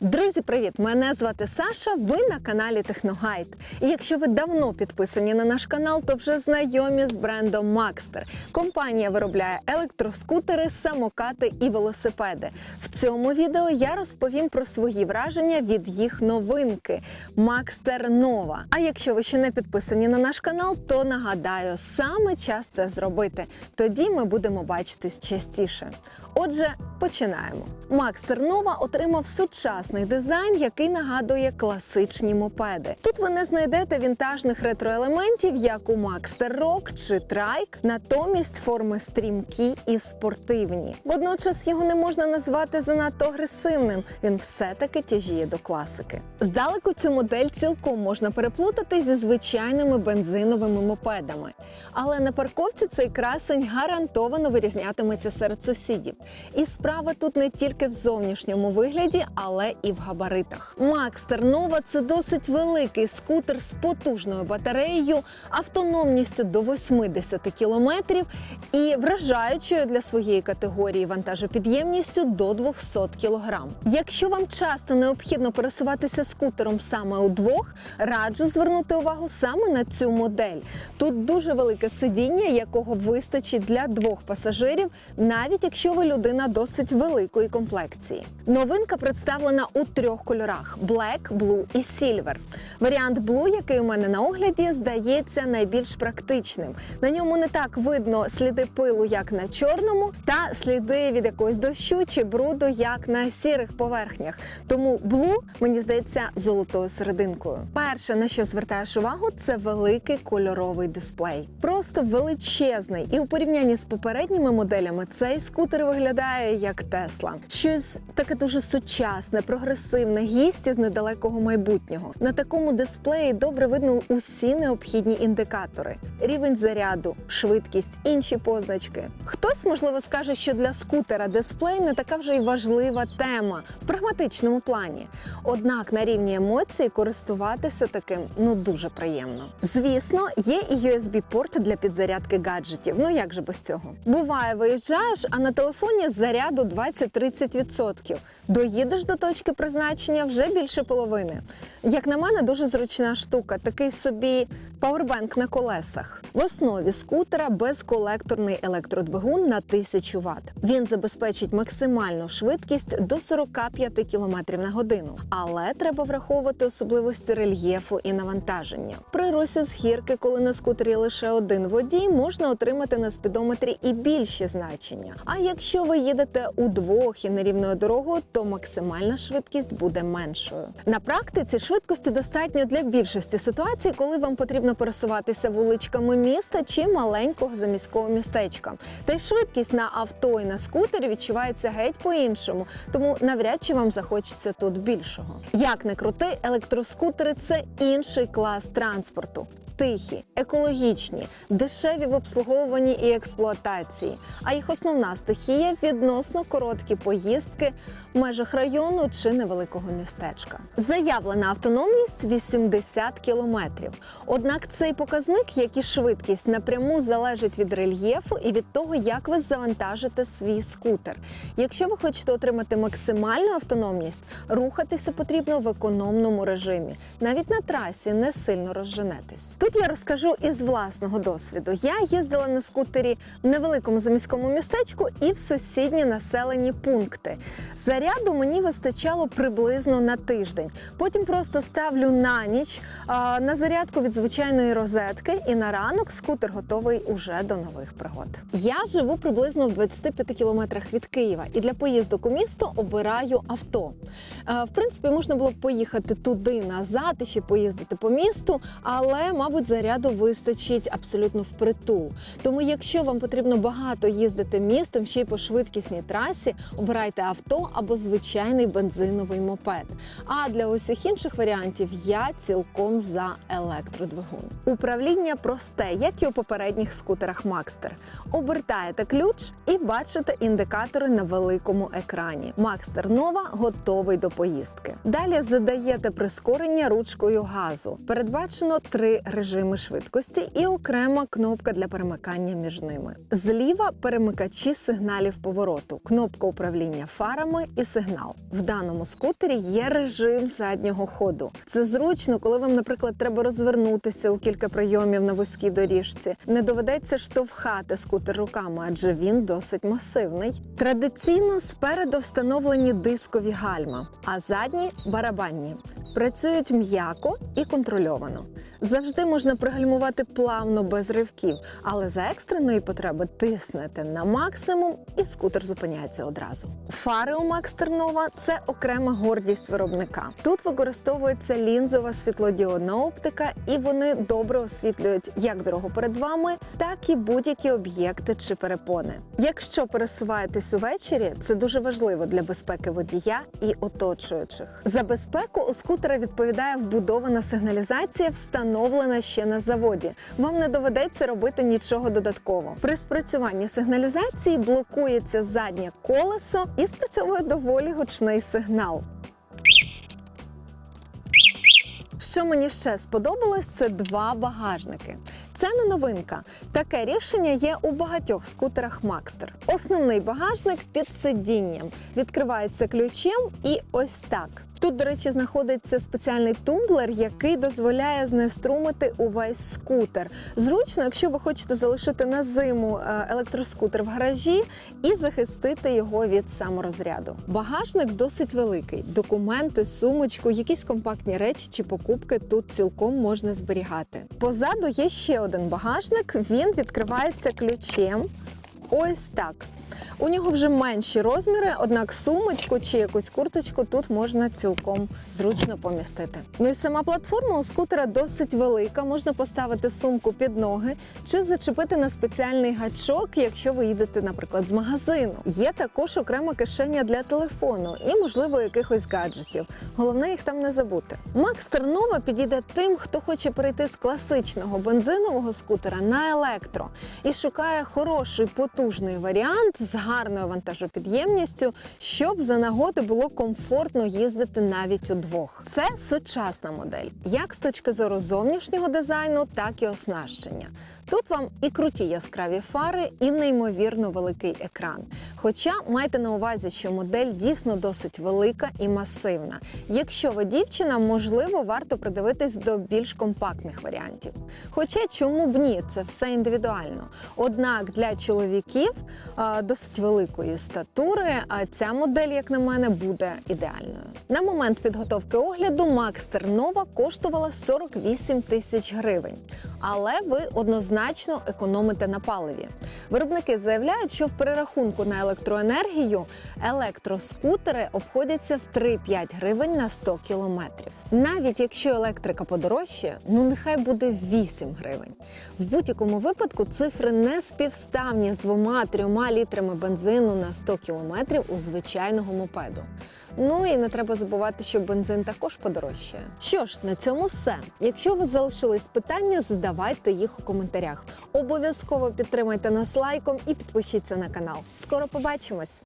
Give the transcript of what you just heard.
Друзі, привіт! Мене звати Саша. Ви на каналі Техногайд. І якщо ви давно підписані на наш канал, то вже знайомі з брендом Макстер. Компанія виробляє електроскутери, самокати і велосипеди. В цьому відео я розповім про свої враження від їх новинки Макстер Нова. А якщо ви ще не підписані на наш канал, то нагадаю, саме час це зробити. Тоді ми будемо бачитись частіше. Отже, починаємо. Макстер Нова отримав сучасний дизайн, який нагадує класичні мопеди. Тут ви не знайдете вінтажних ретроелементів, як у Макстер Rock чи Трайк, натомість форми стрімкі і спортивні. Водночас його не можна назвати занадто агресивним. Він все-таки тяжіє до класики. Здалеку цю модель цілком можна переплутати зі звичайними бензиновими мопедами. Але на парковці цей красень гарантовано вирізнятиметься серед сусідів. І справа тут не тільки в зовнішньому вигляді, але і в габаритах. Макстер Нова це досить великий скутер з потужною батареєю, автономністю до 80 кілометрів і вражаючою для своєї категорії вантажопідємністю до 200 кілограм. Якщо вам часто необхідно пересуватися скутером саме удвох, раджу звернути увагу саме на цю модель. Тут дуже велике сидіння, якого вистачить для двох пасажирів, навіть якщо ви людина досить великої комплекції. Новинка представлена у трьох кольорах: Black, Blue і Silver. Варіант Blue, який у мене на огляді, здається найбільш практичним. На ньому не так видно сліди пилу, як на чорному, та сліди від якогось дощу чи бруду, як на сірих поверхнях. Тому Blue, мені здається, золотою серединкою. Перше, на що звертаєш увагу, це великий кольоровий дисплей. Просто величезний. І у порівнянні з попередніми моделями цей скутер виглядає як Тесла. Щось таке дуже сучасне, прогресивне, гість із недалекого майбутнього. На такому дисплеї добре видно усі необхідні індикатори: рівень заряду, швидкість, інші позначки. Хтось, можливо, скаже, що для скутера дисплей не така вже й важлива тема в прагматичному плані. Однак на рівні емоцій користуватися таким ну дуже приємно. Звісно, є і USB-порт для підзарядки гаджетів. Ну як же без цього? Буває, виїжджаєш, а на телефоні заряду 20-30%. Доїдеш до точки призначення вже більше половини. Як на мене, дуже зручна штука, такий собі пауербенк на колесах. В основі скутера безколекторний електродвигун на 1000 Вт. Він забезпечить максимальну швидкість до 45 км на годину. Але треба враховувати особливості рельєфу і навантаження. При русі з гірки, коли на скутері лише один водій, можна отримати на спідометрі і більші значення. А якщо ви їдете удвох і нерівною дорогою, то максимальна швидкість буде меншою. На практиці швидкості достатньо для більшості ситуацій, коли вам потрібно пересуватися вуличками міста чи маленького заміського містечка. Та й швидкість на авто і на скутері відчувається геть по-іншому, тому навряд чи вам захочеться тут більшого. Як не крути, електроскутери це інший клас транспорту. Тихі, екологічні, дешеві в обслуговуванні і експлуатації. А їх основна стихія відносно короткі поїздки в межах району чи невеликого містечка. Заявлена автономність 80 кілометрів. Однак цей показник, як і швидкість, напряму залежить від рельєфу і від того, як ви завантажите свій скутер. Якщо ви хочете отримати максимальну автономність, рухатися потрібно в економному режимі. Навіть на трасі не сильно розженетесь. Тут я розкажу із власного досвіду. Я їздила на скутері в невеликому заміському містечку і в сусідні населені пункти. Заряду мені вистачало приблизно на тиждень. Потім просто ставлю на ніч на зарядку від звичайної розетки, і на ранок скутер готовий уже до нових пригод. Я живу приблизно в 25 кілометрах від Києва, і для поїздок у місто обираю авто. Е, В принципі, можна було поїхати туди назад і ще поїздити по місту, але, мабуть, заряду вистачить абсолютно впритул. Тому, якщо вам потрібно багато їздити містом ще й по швидкісній трасі, обирайте авто або звичайний бензиновий мопед. А для усіх інших варіантів я цілком за електродвигун. Управління просте, як і у попередніх скутерах Макстер. Обертаєте ключ і бачите індикатори на великому екрані. Макстер Нова готовий до поїздки. Далі задаєте прискорення ручкою газу. Передбачено три режими. Режими швидкості і окрема кнопка для перемикання між ними. Зліва перемикачі сигналів повороту, кнопка управління фарами і сигнал. В даному скутері є режим заднього ходу. Це зручно, коли вам, наприклад, треба розвернутися у кілька прийомів на вузькій доріжці. Не доведеться штовхати скутер руками, адже він досить масивний. Традиційно спереду встановлені дискові гальма, а задні барабанні. Працюють м'яко і контрольовано. Завжди можна пригальмувати плавно без ривків, але за екстреної потреби тиснете на максимум і скутер зупиняється одразу. Фари у Maxter Nova – це окрема гордість виробника. Тут використовується лінзова світлодіодна оптика, і вони добре освітлюють як дорогу перед вами, так і будь-які об'єкти чи перепони. Якщо пересуваєтесь увечері, це дуже важливо для безпеки водія і оточуючих. За безпеку у скутера відповідає вбудована сигналізація, встановлена ще на заводі. Вам не доведеться робити нічого додатково. При спрацюванні сигналізації блокується заднє колесо і спрацьовує доволі гучний сигнал. Що мені ще сподобалось, це два багажники. Це не новинка. Таке рішення є у багатьох скутерах Maxter. Основний багажник під сидінням відкривається ключем і ось так. Тут, до речі, знаходиться спеціальний тумблер, який дозволяє знеструмити увесь скутер. Зручно, якщо ви хочете залишити на зиму е, електроскутер в гаражі і захистити його від саморозряду. Багажник досить великий. Документи, сумочку, якісь компактні речі чи покупки тут цілком можна зберігати. Позаду є ще один багажник. Він відкривається ключем. Ось так. У нього вже менші розміри, однак сумочку чи якусь курточку тут можна цілком зручно помістити. Ну і сама платформа у скутера досить велика. Можна поставити сумку під ноги чи зачепити на спеціальний гачок, якщо ви їдете, наприклад, з магазину. Є також окрема кишеня для телефону і, можливо, якихось гаджетів. Головне їх там не забути. Макс Тернова підійде тим, хто хоче перейти з класичного бензинового скутера на електро і шукає хороший потужний варіант з гарною вантажопідємністю, щоб за нагоди було комфортно їздити навіть удвох. Це сучасна модель, як з точки зору зовнішнього дизайну, так і оснащення. Тут вам і круті яскраві фари, і неймовірно великий екран. Хоча майте на увазі, що модель дійсно досить велика і масивна. Якщо ви дівчина, можливо, варто придивитись до більш компактних варіантів. Хоча чому б ні, це все індивідуально. Однак для чоловіків досить великої статури, а ця модель, як на мене, буде ідеальною. На момент підготовки огляду Maxter Nova коштувала 48 тисяч гривень, але ви однозначно економите на паливі. Виробники заявляють, що в перерахунку на електроенергію електроскутери обходяться в 3-5 гривень на 100 кілометрів. Навіть якщо електрика подорожчає, ну нехай буде 8 гривень. В будь-якому випадку цифри не співставні з 2-3 літрами бензину на 100 кілометрів у звичайного мопеду. Ну і не треба забувати, що бензин також подорожчає. Що ж, на цьому все. Якщо у вас залишились питання, задавайте їх у коментарях. Обов'язково підтримайте нас лайком і підпишіться на канал. Скоро побачимось!